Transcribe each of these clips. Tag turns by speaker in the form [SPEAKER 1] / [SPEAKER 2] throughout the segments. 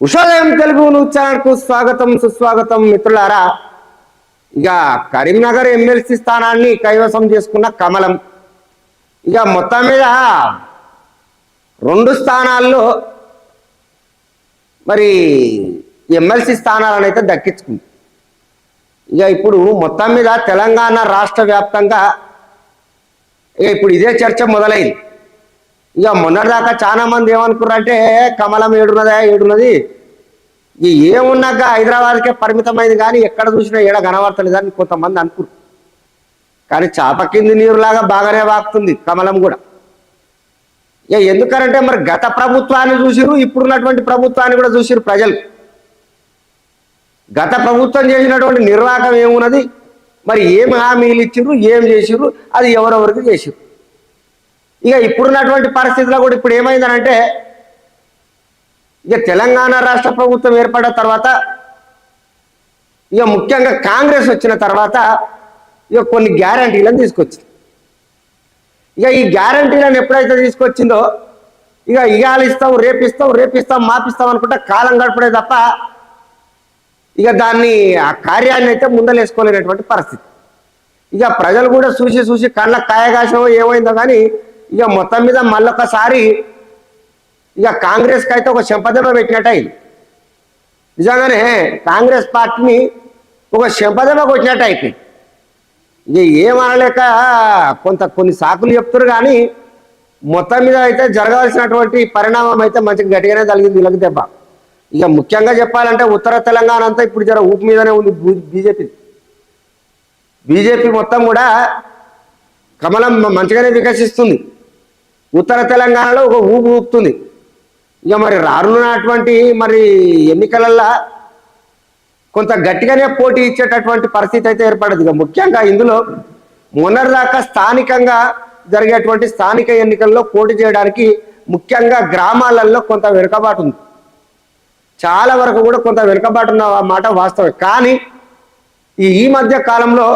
[SPEAKER 1] ఉషోదయం Telugu news ఛానల్కు స్వాగతం సుస్వాగతం మిత్రులారా. ఇక కరీంనగర్ ఎమ్మెల్సీ స్థానాన్ని కైవసం చేసుకున్న కమలం. ఇక మొత్తం మీద రెండు స్థానాల్లో మరి ఎమ్మెల్సీ స్థానాలను అయితే దక్కించుకుంది. ఇక ఇప్పుడు మొత్తం మీద తెలంగాణ రాష్ట్ర వ్యాప్తంగా ఇక ఇప్పుడు ఇదే చర్చ మొదలైంది. ఇక మొన్నటిదాకా చాలా మంది ఏమనుకున్నారంటే కమలం ఏడున్నదా ఏడున్నది? ఈ ఏమున్నాక హైదరాబాద్కే పరిమితమైంది కానీ ఎక్కడ చూసినా ఏడ కనబడతలేదు అని కొంతమంది అనుకున్నారు. కానీ చాప కింది నీరులాగా బాగానే వాకుతుంది కమలం కూడా. ఇక ఎందుకనంటే మరి గత ప్రభుత్వాన్ని చూసిరు ఇప్పుడున్నటువంటి ప్రభుత్వాన్ని కూడా చూసిరు ప్రజలు. గత ప్రభుత్వం చేసినటువంటి నిర్వాహకం ఏమున్నది? మరి ఏం హామీలు ఇచ్చిర్రు ఏం చేసిర్రు? అది ఎవరెవరికి చేసిర్రు? ఇక ఇప్పుడున్నటువంటి పరిస్థితిలో కూడా ఇప్పుడు ఏమైందనంటే ఇక తెలంగాణ రాష్ట్ర ప్రభుత్వం ఏర్పడిన తర్వాత ఇక ముఖ్యంగా కాంగ్రెస్ వచ్చిన తర్వాత ఇక కొన్ని గ్యారంటీలను తీసుకొచ్చింది. ఇక ఈ గ్యారంటీలను ఎప్పుడైతే తీసుకొచ్చిందో ఇక ఇవాళ ఇస్తాం రేపిస్తాం రేపిస్తాం మాపిస్తాం అనుకుంటే కాలం గడపడే తప్ప ఇక దాన్ని ఆ కార్యాన్ని అయితే ముందలేసుకోలేనటువంటి పరిస్థితి. ఇక ప్రజలు కూడా చూసి చూసి కళ్ళ కాయగాశమో ఏమైందో కానీ ఇక మొత్తం మీద మళ్ళొకసారి ఇక కాంగ్రెస్కి అయితే ఒక చెంపదెబ్బ పెట్టినట్టు అయింది. నిజంగానే కాంగ్రెస్ పార్టీని ఒక చెంపదెబ్బ కొట్టినట్టు అయిపోయింది. ఇక ఏమనలేక కొంత కొన్ని సాకులు చెప్తారు కానీ మొత్తం మీద అయితే జరగాల్సినటువంటి పరిణామం అయితే మంచిగా గట్టిగానే కలిగింది వీళ్ళకి దెబ్బ. ఇక ముఖ్యంగా చెప్పాలంటే ఉత్తర తెలంగాణ అంతా ఇప్పుడు జర ఊపు మీదనే ఉంది బీజేపీ. బీజేపీ మొత్తం కూడా కమలం మంచిగానే వికసిస్తుంది. ఉత్తర తెలంగాణలో ఒక ఊపు ఊపుతుంది. ఇక మరి రానున్నటువంటి మరి ఎన్నికలల్లో కొంత గట్టిగానే పోటీ ఇచ్చేటటువంటి పరిస్థితి అయితే ఏర్పడదు. ఇక ముఖ్యంగా ఇందులో మొన్నటిదాకా స్థానికంగా జరిగేటువంటి స్థానిక ఎన్నికల్లో పోటీ చేయడానికి ముఖ్యంగా గ్రామాలలో కొంత వెనుకబాటు ఉంది. చాలా వరకు కూడా కొంత వెనుకబాటు ఉన్న మాట వాస్తవం. కానీ ఈ ఈ మధ్య కాలంలో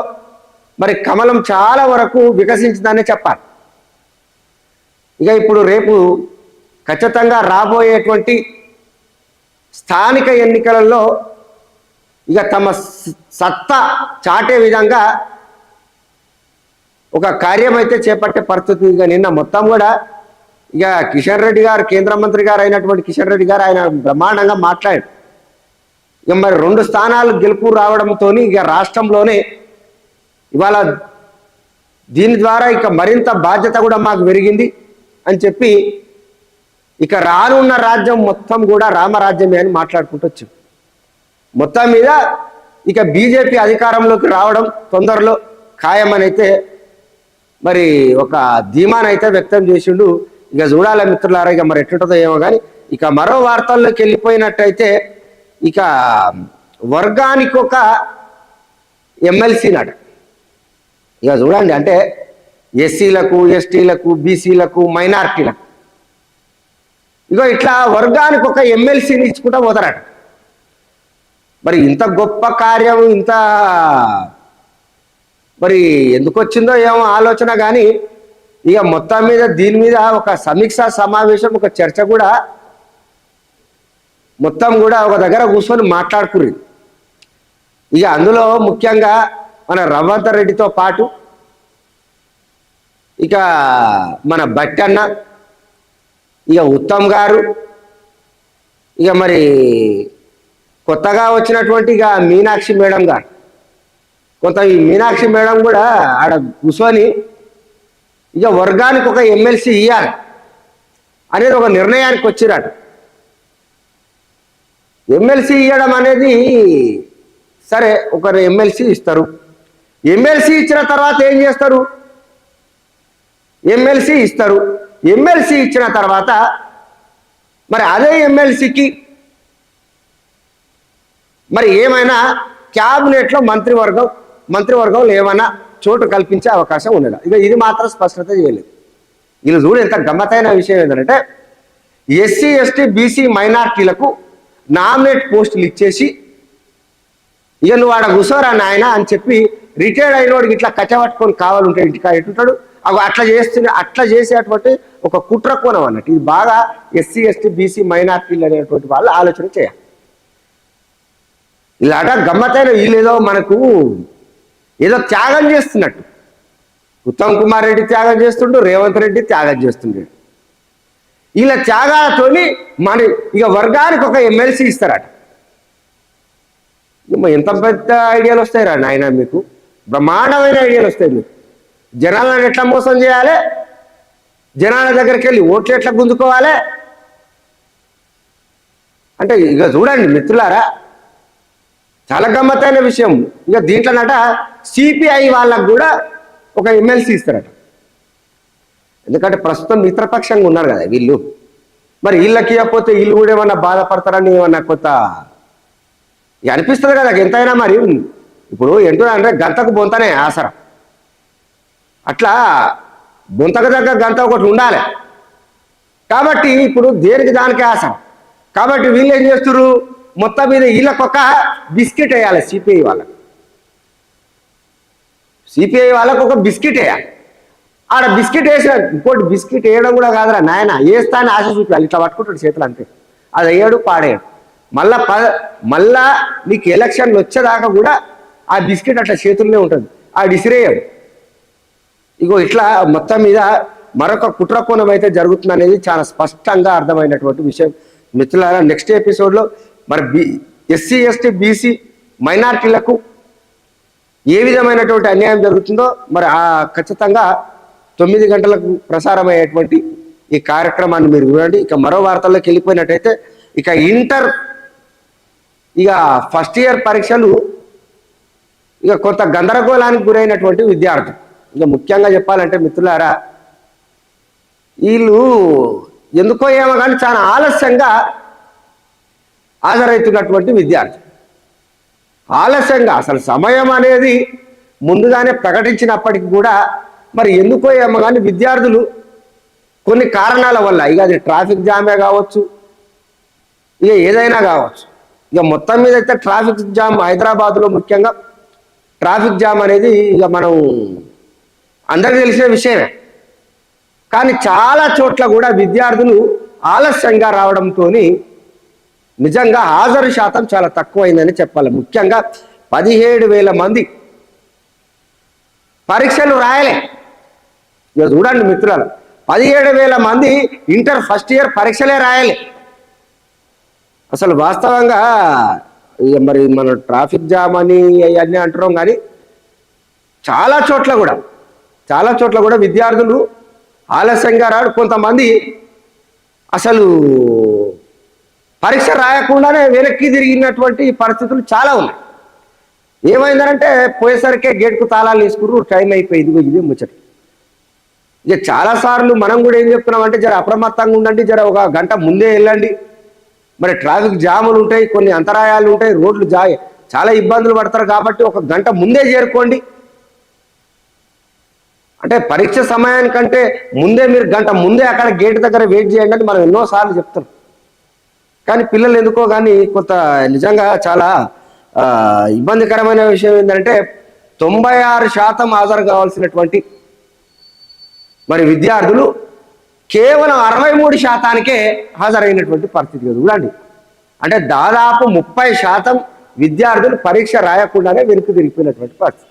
[SPEAKER 1] మరి కమలం చాలా వరకు వికసించిందనే చెప్పాలి. ఇక ఇప్పుడు రేపు ఖచ్చితంగా రాబోయేటువంటి స్థానిక ఎన్నికలలో ఇక తమ సత్తా చాటే విధంగా ఒక కార్యం అయితే చేపట్టే పరిస్థితి ఇక నిన్న మొత్తం కూడా ఇక కిషన్ రెడ్డి గారు కేంద్ర మంత్రి గారు అయినటువంటి కిషన్ రెడ్డి గారు ఆయన బ్రహ్మాండంగా మాట్లాడారు. ఇక మరి రెండు స్థానాలు గెలుపు రావడంతో ఇక రాష్ట్రంలోనే ఇవాళ దీని ద్వారా ఇక మరింత బాధ్యత కూడా మాకు పెరిగింది అని చెప్పి ఇక రానున్న రాజ్యం మొత్తం కూడా రామరాజ్యమే అని మాట్లాడుకుంటూ మొత్తం మీద ఇక బీజేపీ అధికారంలోకి రావడం తొందరలో ఖాయమనైతే అయితే మరి ఒక ధీమానైతే వ్యక్తం చేసిండు ఇక చూడాలి మిత్రులారా ఇక మరి ఎట్లుంటుందో ఏమో కానీ ఇక మరో వార్తల్లోకి వెళ్ళిపోయినట్టయితే ఇక వర్గానికి ఒక ఎమ్మెల్సీ నాట ఇక చూడండి అంటే ఎస్సీలకు ఎస్టీలకు బీసీలకు మైనార్టీలకు. ఇగో ఇట్లా వర్గానికి ఒక ఎమ్మెల్సీని ఇచ్చుకుంటా పోతారట. మరి ఇంత గొప్ప కార్యం ఇంత మరి ఎందుకు వచ్చిందో ఏమో ఆలోచన కానీ ఇక మొత్తం మీద దీని మీద ఒక సమీక్ష సమావేశం ఒక చర్చ కూడా మొత్తం కూడా ఒక దగ్గర కూర్చొని మాట్లాడుకుర్రి. ఇక అందులో ముఖ్యంగా మన రవంత రెడ్డితో పాటు ఇక మన బట్టన్న ఇక ఉత్తమ్ గారు ఇక మరి కొత్తగా వచ్చినటువంటి ఇక మీనాక్షి మేడం గారు. కొంత ఈ మీనాక్షి మేడం కూడా ఆడ కూర్చొని ఇక వర్గానికి ఒక ఎమ్మెల్సీ ఇవ్వాలి అనేది ఒక నిర్ణయానికి వచ్చిరాడు. ఎమ్మెల్సీ ఇవ్వడం అనేది సరే ఒక ఎమ్మెల్సీ ఇస్తారు. ఎమ్మెల్సీ ఇచ్చిన తర్వాత ఏం చేస్తారు? ఎమ్మెల్సీ ఇస్తారు. ఎమ్మెల్సీ ఇచ్చిన తర్వాత మరి అదే ఎమ్మెల్సీకి మరి ఏమైనా క్యాబినెట్లో మంత్రివర్గం మంత్రివర్గంలో ఏమైనా చోటు కల్పించే అవకాశం ఉండదు. ఇక ఇది మాత్రం స్పష్టత చేయలేదు. వీళ్ళు చూడు ఎంత గమ్మతైన విషయం ఏంటంటే ఎస్సీ ఎస్టీ బీసీ మైనార్టీలకు నామినేట్ పోస్టులు ఇచ్చేసి ఇక నువ్వు ఆడ కూసోరా నాయన అని చెప్పి రిటైర్డ్ అయినోడికి ఇట్లా కచ్చబట్టుకొని కావాలంటే ఇంటికా ఎటుంటాడు అవి అట్లా చేస్తున్న అట్లా చేసేటువంటి ఒక కుట్ర కోణం అన్నట్టు. ఇది బాగా ఎస్సీ ఎస్టీ బీసీ మైనార్టీలు అనేటువంటి వాళ్ళు ఆలోచన చేయాలి. ఇలాట గమ్మతైన వీళ్ళేదో మనకు ఏదో త్యాగం చేస్తున్నట్టు. ఉత్తమ్ కుమార్ రెడ్డి త్యాగం చేస్తుండు రేవంత్ రెడ్డి త్యాగం చేస్తుండే. ఇలా త్యాగాలతోని మన ఇక వర్గానికి ఒక ఎమ్మెల్సీ ఇస్తారట. ఎంత పెద్ద ఐడియాలు వస్తాయిరా నాయన మీకు? బ్రహ్మాండమైన ఐడియాలు వస్తాయి మీకు. జనాలను ఎట్లా మోసం చేయాలి? జనాల దగ్గరికి వెళ్ళి ఓట్లు ఎట్లా గుంజుకోవాలి? అంటే ఇక చూడండి మిత్రులారా చాలా గమ్మత్తైన విషయం. ఇక దీంట్లోనట సిపిఐ వాళ్ళకు కూడా ఒక ఎమ్మెల్సీ ఇస్తారట. ఎందుకంటే ప్రస్తుతం మిత్రపక్షంగా ఉన్నారు కదా వీళ్ళు. మరి వీళ్ళకి ఇవ్వకపోతే వీళ్ళు కూడా ఏమన్నా బాధపడతారని ఏమన్నా కొత్త అనిపిస్తుంది కదా ఎంతైనా మరి. ఇప్పుడు ఎంటున్నా అంటే గంతకు బొంతనే ఆసరం. అట్లా బొంతకు దగ్గర గంత ఒకటి ఉండాలి. కాబట్టి ఇప్పుడు దేనికి దానికి ఆసరం? కాబట్టి వీళ్ళు ఏం చేస్తున్నారు మొత్తం మీద వీళ్ళకొక బిస్కెట్ వేయాలి సిపిఐ వాళ్ళకి. సిపిఐ వాళ్ళకు ఒక బిస్కెట్ వేయాలి. ఆడ బిస్కెట్ వేసిన ఇంకోటి బిస్కెట్ వేయడం కూడా కాదురా నాయన వేస్తా అని ఆశ చూపించాలి ఇట్లా పట్టుకుంటాడు చేతులు అంతే. అది అయ్యాడు పాడేయడు. మళ్ళా ప మళ్ళా నీకు ఎలక్షన్లు వచ్చేదాకా కూడా ఆ బిస్కెట్ అట్లా చేతుల్లోనే ఉంటుంది. ఆ డిసిరేయడు ఇగో ఇట్లా మొత్తం మీద మరొక కుట్ర కోణం అయితే జరుగుతుంది అనేది చాలా స్పష్టంగా అర్థమైనటువంటి విషయం. మిత్రులారా నెక్స్ట్ ఎపిసోడ్లో మరి బి ఎస్సీ ఎస్టీ బీసీ మైనార్టీలకు ఏ విధమైనటువంటి అన్యాయం జరుగుతుందో మరి ఆ ఖచ్చితంగా తొమ్మిది గంటలకు ప్రసారమయ్యేటువంటి ఈ కార్యక్రమాన్ని మీరు చూడండి. ఇక మరో వార్తల్లోకి వెళ్ళిపోయినట్టయితే ఇక ఇంటర్ ఇక ఫస్ట్ ఇయర్ పరీక్షలు ఇక కొంత గందరగోళానికి గురైనటువంటి విద్యార్థులు. ఇక ముఖ్యంగా చెప్పాలంటే మిత్రులారా వీళ్ళు ఎందుకో ఏమో కానీ చాలా ఆలస్యంగా హాజరవుతున్నటువంటి విద్యార్థి. ఆలస్యంగా అసలు సమయం అనేది ముందుగానే ప్రకటించినప్పటికీ కూడా మరి ఎందుకో ఏమో కానీ విద్యార్థులు కొన్ని కారణాల వల్ల ఇక అది ట్రాఫిక్ జామే కావచ్చు ఇక ఏదైనా కావచ్చు ఇక మొత్తం మీద అయితే ట్రాఫిక్ జామ్ హైదరాబాద్లో ముఖ్యంగా. ట్రాఫిక్ జామ్ అనేది ఇక మనం అందరికీ తెలిసిన విషయమే. కానీ చాలా చోట్ల కూడా విద్యార్థులు ఆలస్యంగా రావడంతో నిజంగా హాజరు శాతం చాలా తక్కువైందని చెప్పాలి. ముఖ్యంగా పదిహేడు వేల మంది పరీక్షలు రాయలే. ఇక చూడండి మిత్రులు పదిహేడు వేల మంది ఇంటర్ ఫస్ట్ ఇయర్ పరీక్షలే రాయాలి. అసలు వాస్తవంగా ఇక మరి మన ట్రాఫిక్ జామ్ అని అవన్నీ అంటున్నాం కానీ చాలా చోట్ల కూడా చాలా చోట్ల కూడా విద్యార్థులు ఆలస్యంగా రాడు కొంతమంది అసలు పరీక్ష రాయకుండానే వెనక్కి తిరిగినటువంటి పరిస్థితులు చాలా ఉన్నాయి. ఏమైందంటే పోయేసరికే గేట్కు తాళాలు తీసుకురు టైం అయిపోయింది ఇదిగో ఇది ముచ్చట. ఇక చాలా సార్లు మనం కూడా ఏం చెప్తున్నాం అంటే జర అప్రమత్తంగా ఉండండి జర ఒక గంట ముందే వెళ్ళండి. మరి ట్రాఫిక్ జాములు ఉంటాయి కొన్ని అంతరాయాలు ఉంటాయి రోడ్లు జా చాలా ఇబ్బందులు పడతారు కాబట్టి ఒక గంట ముందే చేరుకోండి. అంటే పరీక్ష సమయానికంటే ముందే మీరు గంట ముందే అక్కడ గేట్ దగ్గర వెయిట్ చేయండి అని మనం ఎన్నోసార్లు చెప్తాం కానీ పిల్లలు ఎందుకో కానీ కొంత నిజంగా చాలా ఇబ్బందికరమైన విషయం ఏంటంటే తొంభై ఆరు శాతం హాజరు కావాల్సినటువంటి మరి విద్యార్థులు కేవలం అరవై మూడు శాతానికే హాజరైనటువంటి పరిస్థితి కదా. చూడండి. అంటే దాదాపు ముప్పై శాతం విద్యార్థులు పరీక్ష రాయకుండానే వెనుక తిరిగిపోయినటువంటి పరిస్థితి.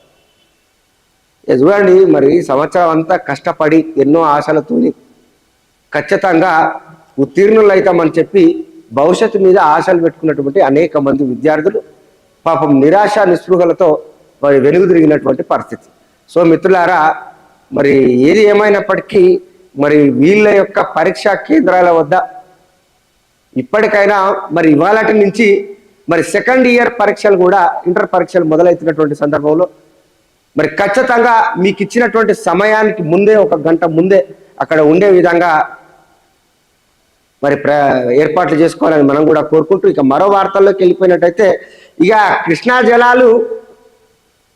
[SPEAKER 1] చూడండి మరి సంవత్సరం అంతా కష్టపడి ఎన్నో ఆశలతోని ఖచ్చితంగా ఉత్తీర్ణులు అవుతామని చెప్పి భవిష్యత్తు మీద ఆశలు పెట్టుకున్నటువంటి అనేక మంది విద్యార్థులు పాపం నిరాశ నిస్పృహలతో మరి వెలుగు తిరిగినటువంటి పరిస్థితి. సో మిత్రులారా మరి ఏది ఏమైనప్పటికీ మరి వీళ్ళ యొక్క పరీక్షా కేంద్రాల వద్ద ఇప్పటికైనా మరి ఇవాళటి నుంచి మరి సెకండ్ ఇయర్ పరీక్షలు కూడా ఇంటర్ పరీక్షలు మొదలవుతున్నటువంటి సందర్భంలో మరి ఖచ్చితంగా మీకు ఇచ్చినటువంటి సమయానికి ముందే ఒక గంట ముందే అక్కడ ఉండే విధంగా మరి ప్ర ఏర్పాట్లు చేసుకోవాలని మనం కూడా కోరుకుంటూ ఇక మరో వార్తల్లోకి వెళ్ళిపోయినట్టయితే ఇక కృష్ణా జలాలు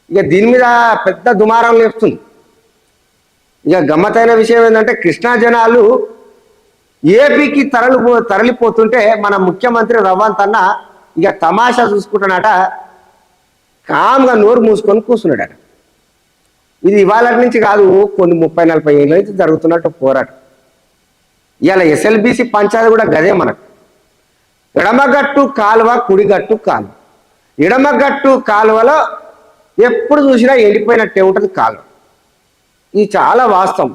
[SPEAKER 1] ఇక దీని మీద పెద్ద దుమారం లేస్తుంది ఇక గమ్మతైన విషయం ఏంటంటే కృష్ణా జనాలు ఏపీకి తరలిపో తరలిపోతుంటే మన ముఖ్యమంత్రి రవంత్ అన్న ఇక తమాషా చూసుకుంటున్నాట కామ్గా నోరు మూసుకొని కూర్చున్నాడు ఇది ఇవాళ నుంచి కాదు కొన్ని ముప్పై నలభై ఏళ్ళ నుంచి జరుగుతున్నట్టు పోరాటం. ఇలా ఎస్ఎల్బిసి పంచాయతీ కూడా గదే మనకు. ఎడమగట్టు కాలువ కుడిగట్టు కాలువ ఎడమగట్టు కాలువలో ఎప్పుడు చూసినా ఎండిపోయినట్టే ఉంటుంది కాలువ ఇది చాలా వాస్తవం.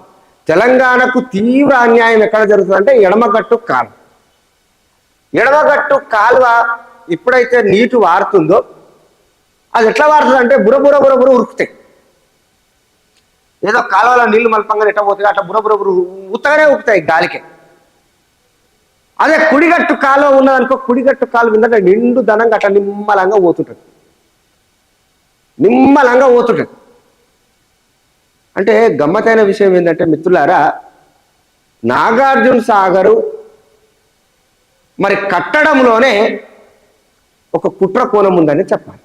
[SPEAKER 1] తెలంగాణకు తీవ్ర అన్యాయం ఎక్కడ జరుగుతుందంటే ఎడమగట్టు కాలువ. ఎడమగట్టు కాలువ ఎప్పుడైతే నీటి వారుతుందో అది ఎట్లా వారుతుంది అంటే బుర బుర బుర బుర ఉరుకుతాయి. ఏదో కాలువలో నీళ్ళు మలపంగా ఎట్ట పోతుంది అట్లా బుర బుర ఉత్తగానే ఊపుతాయి గాలికి. అదే కుడిగట్టు కాలువ ఉన్నదనుకో కుడిగట్టు కాలువ ఉందంటే నిండు ధనంగా అట్లా నిమ్మలంగా పోతుంటుంది. నిమ్మలంగా పోతుంటుంది. అంటే గమ్మతైన విషయం ఏంటంటే మిత్రులారా నాగార్జున సాగరు మరి కట్టడంలోనే ఒక కుట్ర కోణం ఉందని చెప్పాలి.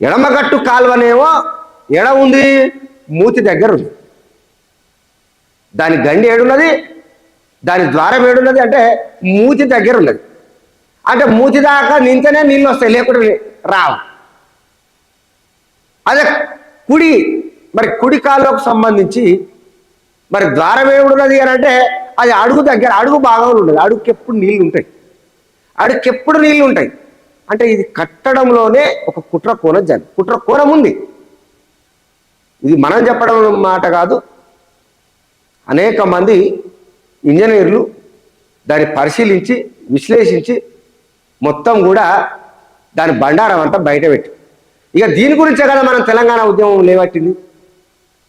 [SPEAKER 1] ఎడమగట్టు కాలువనేమో ఎడ ఉంది? మూతి దగ్గర ఉంది. దాని గండి ఏడున్నది? దాని ద్వారం ఏడున్నది? అంటే మూతి దగ్గర ఉన్నది. అంటే మూతి దాకా నింతనే నీళ్ళు వస్తాయి లేకుండా రావు. అదే కుడి మరి కుడి కాలువకు సంబంధించి మరి ద్వారం ఏమున్నది అని అంటే అది అడుగు దగ్గర అడుగు భాగంలో ఉండదు అడుగుకి ఎప్పుడు నీళ్ళు ఉంటాయి. అడుగుకి ఎప్పుడు నీళ్ళు ఉంటాయి. అంటే ఇది కట్టడంలోనే ఒక కుట్ర కోణం జరిగింది కుట్ర కోణం ఉంది. ఇది మనం చెప్పడం మాట కాదు. అనేక మంది ఇంజనీర్లు దాన్ని పరిశీలించి విశ్లేషించి మొత్తం కూడా దాని బండారం అంతా బయట పెట్టి ఇక దీని గురించే కదా మనం తెలంగాణ ఉద్యమం లేవట్టింది.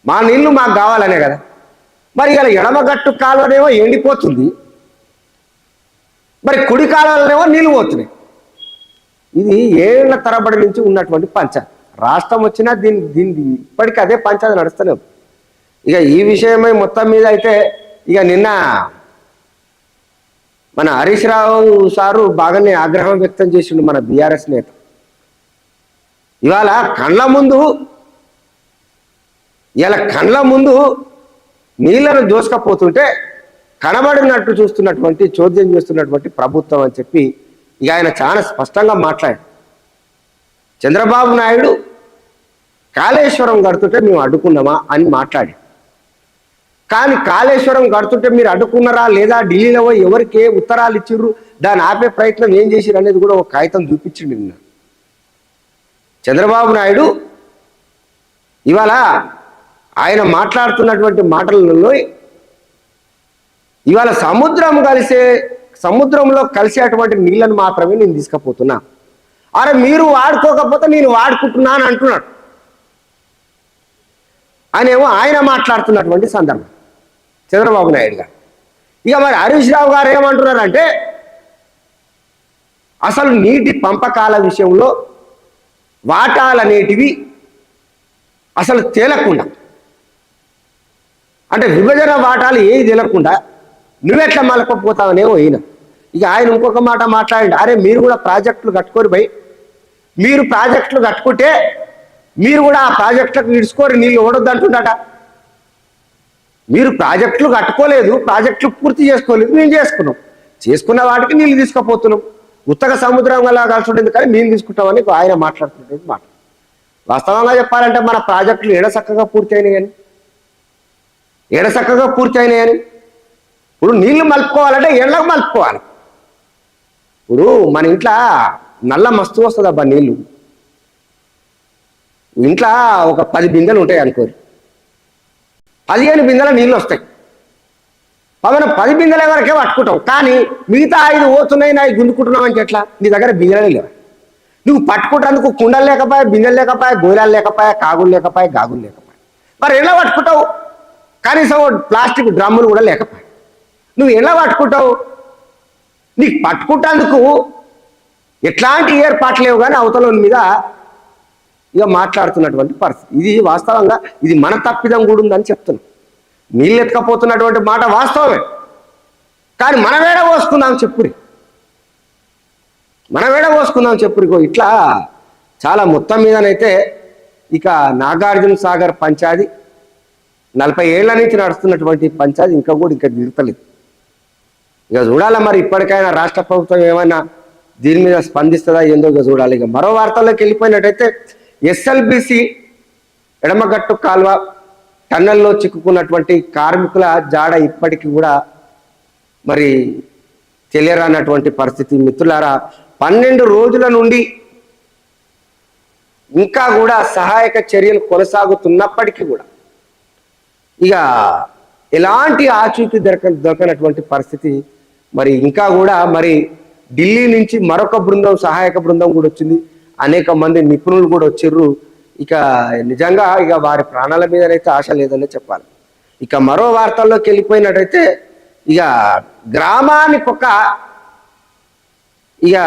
[SPEAKER 1] మా నీళ్ళు మాకు కావాలనే కదా. మరి ఇలా ఎడమగట్టు కాలువనేమో ఎండిపోతుంది. మరి కుడి కాలువలనేమో నీళ్ళు పోతున్నాయి. ఇది ఏళ్ళ తరబడి నుంచి ఉన్నటువంటి పంచాయతీ. రాష్ట్రం వచ్చినా దీని దీని ఇప్పటికీ అదే పంచాయతీ నడుస్తూనే ఇక ఈ విషయమై మొత్తం మీద అయితే ఇక నిన్న మన హరీష్ రావు సారు బాగానే ఆగ్రహం వ్యక్తం చేసిండు మన బీఆర్ఎస్ నేత. ఇవాళ కళ్ళ ముందు ఇలా కళ్ళ ముందు నీళ్ళను దోసుకపోతుంటే కనబడినట్టు చూస్తున్నటువంటి చోద్యం చేస్తున్నటువంటి ప్రభుత్వం అని చెప్పి ఇక ఆయన చాలా స్పష్టంగా మాట్లాడాడు చంద్రబాబు నాయుడు కాళేశ్వరం కడుతుంటే మేము అడ్డుకున్నామా అని మాట్లాడి. కానీ కాళేశ్వరం కడుతుంటే మీరు అడ్డుకున్నారా లేదా ఢిల్లీలో ఎవరికి ఏ ఉత్తరాలు ఇచ్చిర్రు? దాన్ని ఆపే ప్రయత్నం ఏం చేసిరు అనేది కూడా ఒక కాగితం చూపించిండు నిన్న. చంద్రబాబు నాయుడు ఇవాళ ఆయన మాట్లాడుతున్నటువంటి మాటలలో ఇవాళ సముద్రం కలిసే సముద్రంలో కలిసేటువంటి నీళ్ళను మాత్రమే నేను తీసుకుపోతున్నా. అరే మీరు వాడుకోకపోతే నేను వాడుకుంటున్నా అని ఏమో అనేమో ఆయన మాట్లాడుతున్నటువంటి సందర్భం. చంద్రబాబు నాయుడు గారు. ఇక మరి హరీష్ రావు గారు ఏమంటున్నారంటే అసలు నీటి పంపకాల విషయంలో వాటాలనేటివి అసలు తేలకుండా అంటే విభజన వాటాలు ఏవి తేలకుండా నువ్వెట్లా మలకపోతావనేమో ఈయన. ఇక ఆయన ఇంకొక మాట మాట్లాడండి అరే మీరు కూడా ప్రాజెక్టులు కట్టుకోరు పోయి మీరు ప్రాజెక్టులు కట్టుకుంటే మీరు కూడా ఆ ప్రాజెక్టులకు ఇడుచుకోరు నీళ్ళు ఓడొద్దు అంటుండట మీరు ప్రాజెక్టులు కట్టుకోలేదు ప్రాజెక్టులు పూర్తి చేసుకోలేదు మేము చేసుకున్నాం. చేసుకున్న వాటికి నీళ్ళు తీసుకుపోతున్నాం. ఉత్తగ సముద్రం వల్ల కలిసి ఉంటుంది కానీ నీళ్ళు తీసుకుంటామని ఆయన మాట్లాడుతుంటే మాట. వాస్తవంగా చెప్పాలంటే మన ప్రాజెక్టులు ఏడ చక్కగా పూర్తి అయినాయి కానీ ఏడ చక్కగా పూర్తి అయినాయి ఇప్పుడు నీళ్ళు మలుపుకోవాలంటే ఎండకు మలుపుకోవాలి. ఇప్పుడు మన ఇంట్లో నల్ల మస్తు వస్తుంది అబ్బా నీళ్ళు ఇంట్లో ఒక పది బిందెలు ఉంటాయి అనుకోరు. పదిహేను బిందెల నీళ్ళు వస్తాయి. పవన పది బిందెల వరకే పట్టుకుంటాం కానీ మిగతా ఐదు పోతున్నాయి నాయి గుంజుకుంటున్నావు అంటే ఎట్లా? నీ దగ్గర బిందెలే లేవు. నువ్వు పట్టుకుంటేందుకు కుండలు లేకపోయా బిందెలు లేకపోయా గోళాలు లేకపోయా కాగులు లేకపోయా గాగులు లేకపోయా? మరి ఎలా పట్టుకుంటావు? కనీసం ప్లాస్టిక్ డ్రమ్ములు కూడా లేకపోయా? నువ్వు ఎలా పట్టుకుంటావు? నీకు పట్టుకుంటేందుకు ఎట్లాంటి ఏర్పాట్లు లేవు కానీ అవతల మీద ఇక మాట్లాడుతున్నటువంటి పరిస్థితి. ఇది వాస్తవంగా ఇది మన తప్పిదం కూడా ఉందని చెప్తున్నాం. నీళ్ళు ఎత్తుకపోతున్నటువంటి మాట వాస్తవమే. కానీ మన వేడ పోసుకుందాం చెప్పురి. మన వేడ పోసుకుందాం చెప్పురి. ఇట్లా చాలా మొత్తం మీదనైతే ఇక నాగార్జున సాగర్ పంచాది నలభై ఏళ్ళ నుంచి నడుస్తున్నటువంటి పంచాది ఇంకా కూడా ఇంకా దిగుతలేదు ఇక చూడాలా మరి ఇప్పటికైనా రాష్ట్ర ప్రభుత్వం ఏమైనా దీని మీద స్పందిస్తుందా ఏందో ఇక చూడాలి. ఇక మరో వార్తల్లోకి వెళ్ళిపోయినట్టయితే ఎస్ఎల్బిసి ఎడమగట్టు కాల్వ టన్నెల్లో చిక్కుకున్నటువంటి కార్మికుల జాడ ఇప్పటికీ కూడా మరి తెలియరానటువంటి పరిస్థితి. మిత్రులారా పన్నెండు రోజుల నుండి ఇంకా కూడా సహాయక చర్యలు కొనసాగుతున్నప్పటికీ కూడా ఇక ఎలాంటి ఆచూకీ దొరక దొరకనటువంటి పరిస్థితి మరి ఇంకా కూడా మరి ఢిల్లీ నుంచి మరొక బృందం సహాయక బృందం కూడా వచ్చింది. అనేక మంది నిపుణులు కూడా వచ్చిర్రు. ఇక నిజంగా ఇక వారి ప్రాణాల మీదనైతే ఆశ లేదనే చెప్పాలి. ఇక మరో వార్తల్లోకి వెళ్ళిపోయినట్టయితే ఇక గ్రామాన్ని పక్క ఇక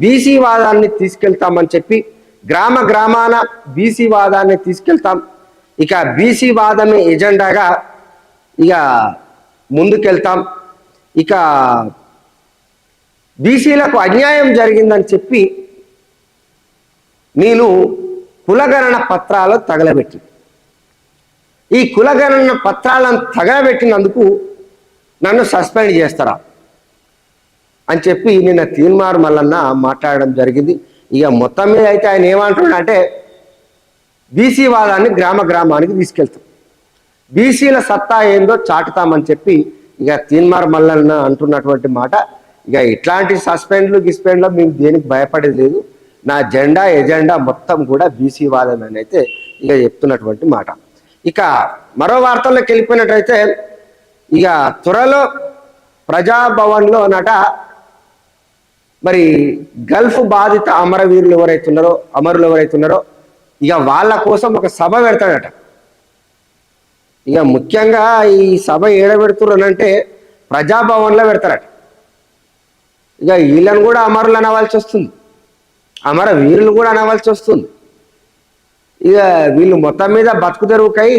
[SPEAKER 1] బీసీ వాదాన్ని తీసుకెళ్తామని చెప్పి గ్రామ గ్రామాన బీసీ వాదాన్ని తీసుకెళ్తాం. ఇక బీసీ వాదమే ఎజెండాగా ఇక ముందుకెళ్తాం. ఇక బీసీలకు అన్యాయం జరిగిందని చెప్పి నేను కులగణన పత్రాలు తగలబెట్టి ఈ కులగణన పత్రాలను తగలబెట్టినందుకు నన్ను సస్పెండ్ చేస్తారా? అని చెప్పి నిన్న తీన్మార్ మల్లన్న మాట్లాడడం జరిగింది. ఇక మొత్తం మీద అయితే ఆయన ఏమంటున్నాడంటే బీసీ వాదాన్ని గ్రామ గ్రామానికి తీసుకెళ్తాం. బీసీల సత్తా ఏందో చాటుతామని చెప్పి ఇక తీన్మార్ మల్లన్న అంటున్నటువంటి మాట. ఇక ఇట్లాంటి సస్పెండ్లు గిస్పెండ్లు మేము దేనికి భయపడేది లేదు. నా జెండా ఎజెండా మొత్తం కూడా బీసీ వాదం అని అయితే ఇక చెప్తున్నటువంటి మాట. ఇక మరో వార్తల్లోకి వెళ్ళిపోయినట్టయితే ఇక త్వరలో ప్రజాభవన్లో నట మరి గల్ఫ్ బాధిత అమరవీరులు ఎవరైతే ఉన్నారో అమరులు ఎవరైతే ఉన్నారో ఇక వాళ్ళ కోసం ఒక సభ పెడతాడట. ఇక ముఖ్యంగా ఈ సభ ఏడ పెడుతున్నారంటే ప్రజాభవన్లో పెడతారట. ఇక వీళ్ళని కూడా అమరులు అనవలసి వస్తుంది. అమర వీరులు కూడా అనవలసి వస్తుంది. ఇక వీళ్ళు మొత్తం మీద బతుకు తెరువుకై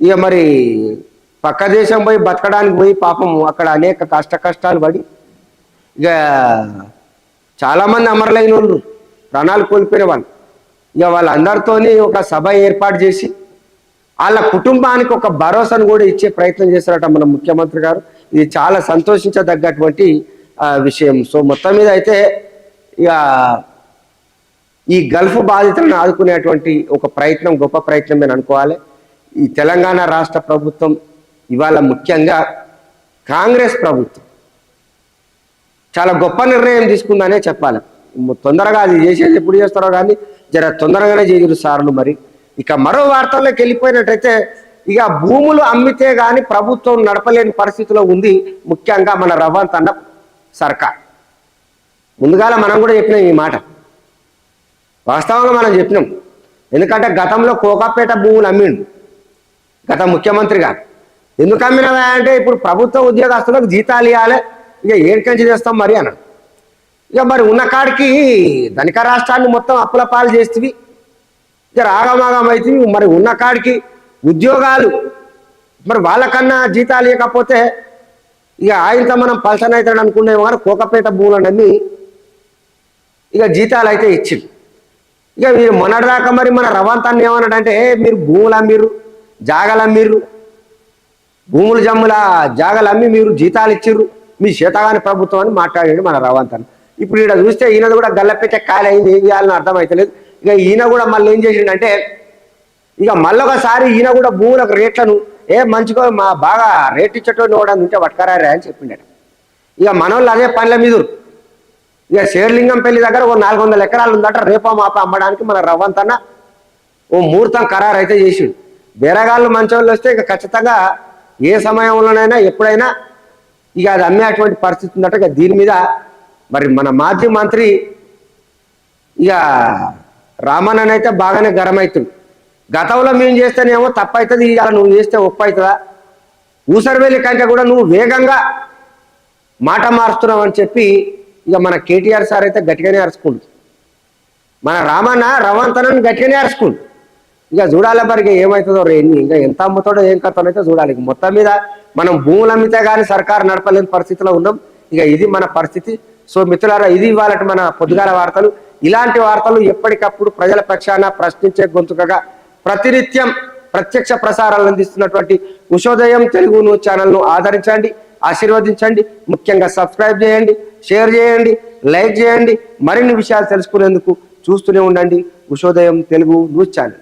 [SPEAKER 1] ఇక మరి పక్క దేశం పోయి బతకడానికి పోయి పాపం అక్కడ అనేక కష్ట కష్టాలు పడి ఇక చాలామంది అమరులైన వాళ్ళు ప్రాణాలు కోల్పోయిన వాళ్ళు. ఇక వాళ్ళందరితోని ఒక సభ ఏర్పాటు చేసి వాళ్ళ కుటుంబానికి ఒక భరోసాను కూడా ఇచ్చే ప్రయత్నం చేశారట మన ముఖ్యమంత్రి గారు. ఇది చాలా సంతోషించదగ్గటువంటి విషయం. సో మొత్తం మీద అయితే ఇక ఈ గల్ఫ్ బాధితులను ఆదుకునేటువంటి ఒక ప్రయత్నం గొప్ప ప్రయత్నం నేను అనుకోవాలి. ఈ తెలంగాణ రాష్ట్ర ప్రభుత్వం ఇవాళ ముఖ్యంగా కాంగ్రెస్ ప్రభుత్వం చాలా గొప్ప నిర్ణయం తీసుకుందనే చెప్పాలి. తొందరగా అది చేసేది ఎప్పుడు చేస్తారో కానీ జర తొందరగానే చేయరు సార్లు మరి. ఇక మరో వార్తల్లోకి వెళ్ళిపోయినట్టయితే ఇక భూములు అమ్మితే గాని ప్రభుత్వం నడపలేని పరిస్థితిలో ఉంది ముఖ్యంగా మన రవంత్ అన్న సర్కార్. ముందుగాల మనం కూడా చెప్పినాం ఈ మాట. వాస్తవంగా మనం చెప్పినాం. ఎందుకంటే గతంలో కోకాపేట భూములు అమ్మిండు. గత ముఖ్యమంత్రి గారు. ఎందుకు అమ్మినవా అంటే ఇప్పుడు ప్రభుత్వ ఉద్యోగస్తులకు జీతాలు ఇవ్వాలి ఇక ఏడికంచి చేస్తాం మరి అన్నాడు. ఇక మరి ఉన్న కాడికి ధనిక రాష్ట్రాన్ని మొత్తం అప్పుల పాలు చేస్తుంది ఇక రాగమాగం అయితే మరి ఉన్న కాడికి ఉద్యోగాలు. మరి వాళ్ళకన్నా జీతాలు ఇవ్వకపోతే ఇక ఆయనతో మనం పల్సన్ అవుతాడు అనుకునేవారు కోకపేట భూములు అన్నీ ఇక జీతాలు అయితే ఇచ్చింది. ఇక మీరు మొన్నటిదాకా మరి మన రవంతాన్ని ఏమన్నాడంటే "ఏ, మీరు భూములు అమ్మిర్రు జాగలు అమ్మిర్రు. భూములు జమ్ముల జాగలు అమ్మి మీరు జీతాలు ఇచ్చిర్రు. మీ శీతగాని ప్రభుత్వం అని మాట్లాడాడు మన రవంతాన్ని. ఇప్పుడు ఈడ చూస్తే ఈయన కూడా గల్లపెట్టే ఖాళీ అయింది ఏం చేయాలని అర్థమైతలేదు. ఇక ఈయన కూడా మళ్ళీ ఏం చేసిండంటే ఇక మళ్ళొకసారి ఈయన కూడా భూములకు రేట్లను ఏ మంచిగా మా బాగా రేట్ ఇచ్చేటోళ్ళు కూడా ఉంటే పట్టుకరారా అని చెప్పిండట. ఇక మనోళ్ళు అదే పనుల మీద ఇక శేర్లింగం పెళ్ళి దగ్గర ఒక నాలుగు వందల ఎకరాలు ఉందట రేపో మాప అమ్మడానికి మన రవ్వంతన్న ఓ ముహూర్తం ఖరారు అయితే చేసిండు. బేరగాళ్ళు మంచోళ్ళు వస్తే ఇక ఖచ్చితంగా ఏ సమయంలోనైనా ఎప్పుడైనా ఇక అది అమ్మేటువంటి పరిస్థితి ఉందట. ఇక దీని మీద మరి మన మాజీ మంత్రి ఇక రామన్నన్ అయితే బాగానే గరం అవుతుంది గతంలో మేము చేస్తేనేమో తప్పు అవుతుంది ఇవాళ నువ్వు చేస్తే ఒప్పు అవుతుందా ఊసరవెల్లి కంటే కూడా నువ్వు వేగంగా మాట మారుస్తున్నావు అని చెప్పి ఇక మన కేటీఆర్ సార్ అయితే గట్టిగానే అరుచుకుండు. మన రామన్న రవంతనని గట్టిగానే అరుచుకుండు. ఇక చూడాలి మరి ఏమవుతుందో రేణి ఇంకా ఎంత అమ్ముతాడో ఏం కథనో అయితే చూడాలి. మొత్తం మీద మనం భూములు అమ్మితే కానీ సర్కారు నడపలేని పరిస్థితిలో ఉన్నాం. ఇక ఇది మన పరిస్థితి. సో మిత్రులారా ఇది ఇవాళ మన పొద్దుగాల వార్తలు. ఇలాంటి వార్తలు ఎప్పటికప్పుడు ప్రజల పక్షాన ప్రశ్నించే గొంతుకగా ప్రతినిత్యం ప్రత్యక్ష ప్రసారాలు అందిస్తున్నటువంటి ఉషోదయం తెలుగు న్యూస్ ఛానల్ను ఆదరించండి ఆశీర్వదించండి. ముఖ్యంగా సబ్స్క్రైబ్ చేయండి. షేర్ చేయండి లైక్ చేయండి మరిన్ని విషయాలు తెలుసుకునేందుకు చూస్తూనే ఉండండి. Ushodayam Telugu news channel.